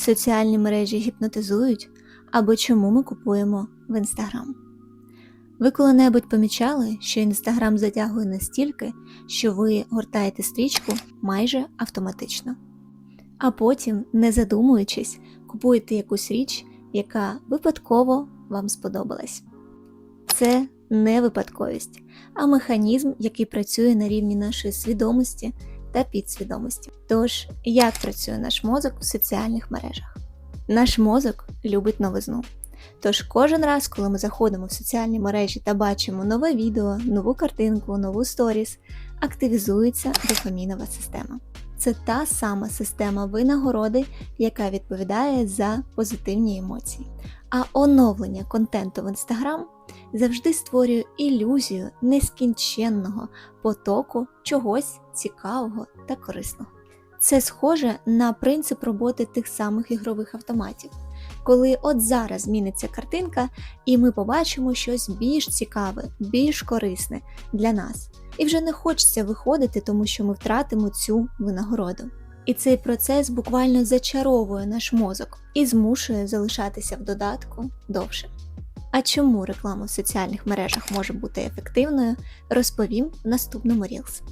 соціальні мережі гіпнотизують або чому ми купуємо в інстаграм. Ви коли-небудь помічали, що інстаграм затягує настільки, що ви гортаєте стрічку майже автоматично, а потім, не задумуючись, купуєте якусь річ, яка випадково вам сподобалась. Це не випадковість, а механізм, який працює на рівні нашої свідомості та підсвідомості. Тож, як працює наш мозок в соціальних мережах? Наш мозок любить новизну. Тож кожен раз, коли ми заходимо в соціальні мережі та бачимо нове відео, нову картинку, нову сторіс, активізується дофамінова система. Це та сама система винагороди, яка відповідає за позитивні емоції. А оновлення контенту в Instagram завжди створює ілюзію нескінченного потоку чогось цікавого та корисного. Це схоже на принцип роботи тих самих ігрових автоматів, коли от зараз зміниться картинка, і ми побачимо щось більш цікаве, більш корисне для нас. І вже не хочеться виходити, тому що ми втратимо цю винагороду. І цей процес буквально зачаровує наш мозок і змушує залишатися в додатку довше. А чому реклама в соціальних мережах може бути ефективною, розповім в наступному Reels.